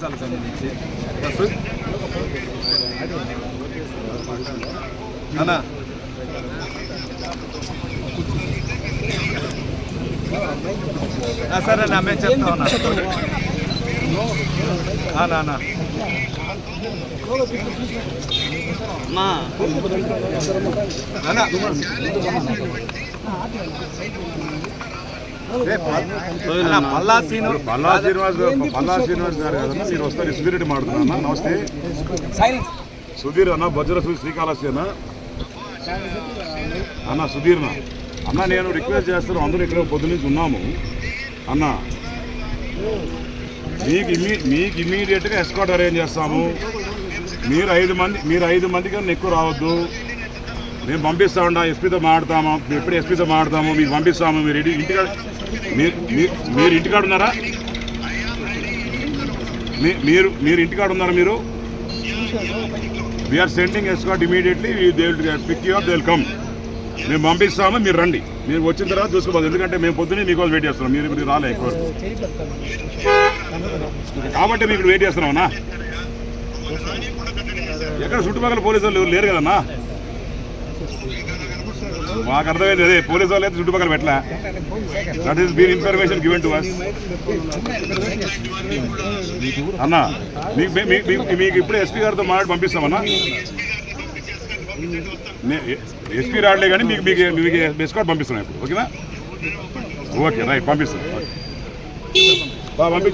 సంబంధించి అన్నా సరే అన్న మేము చెప్తా ఉన్నా అన్నా అన్నా. పల్లా శ్రీనివాస్ గారు పల్లా శ్రీనివాస్ గారు కదన్నా మీరు వస్తారు సుధీర్ రెడ్డి మాట్లాడుతున్నా నమస్తే. సుధీర్ అన్న సుధీర్ శ్రీకాళహస్తి అన్న. అన్న సుధీర్ అన్న. అన్న నేను రిక్వెస్ట్ చేస్తాను అందరూ ఇక్కడ పొద్దు నుంచి ఉన్నాము. అన్న మీకు ఇమ్మీ మీకు ఇమీడియట్గా ఎస్కాట్ అరేంజ్ చేస్తాము. మీరు ఐదు మంది మీరు ఐదు మంది కన్నా ఎక్కువ రావద్దు. మేము పంపిస్తామండా ఎస్పీతో మాట్లాడతాము ఎప్పుడు ఎస్పీతో మాట్లాడతాము మీకు పంపిస్తాము మీరు ఇంటి ఇంటికాడ మీరు మీ- మీరు ఇంటికాడ ఉన్నారా? మీ- మీరు మీరు ఇంటికాడ ఉన్నారా మీరు? We're sending escort immediately they will pick you up they will come మేము పంపిస్తాము మీరు రండి. మీరు వచ్చిన తర్వాత చూసుకోవాలి ఎందుకంటే మేము పొద్దున్నే మీకోసం వెయిట్ చేస్తున్నాం. మీరు ఇప్పుడు రాలే ఎక్కువ కాబట్టి మీకు వెయిట్ చేస్తున్నామన్నా ఎక్కడ చుట్టుపక్కల పోలీసులు లేరు కదన్నా? మాకు అర్థమైంది అదే పోలీసు వాళ్ళు అయితే చుట్టుపక్కల పెట్టలా. That is been information given to us అన్న మీకు మీకు ఇప్పుడు ఎస్పీ గారితో మాట్లాడి పంపిస్తామన్నా. ఎస్పీ రాడలే కానీ మీకు మీకు మీకు ఎస్కాట్ పంపిస్తున్నాం ఇప్పుడు ఓకేనా? ఓకే రైట్ పంపిస్తాం. ఓకే.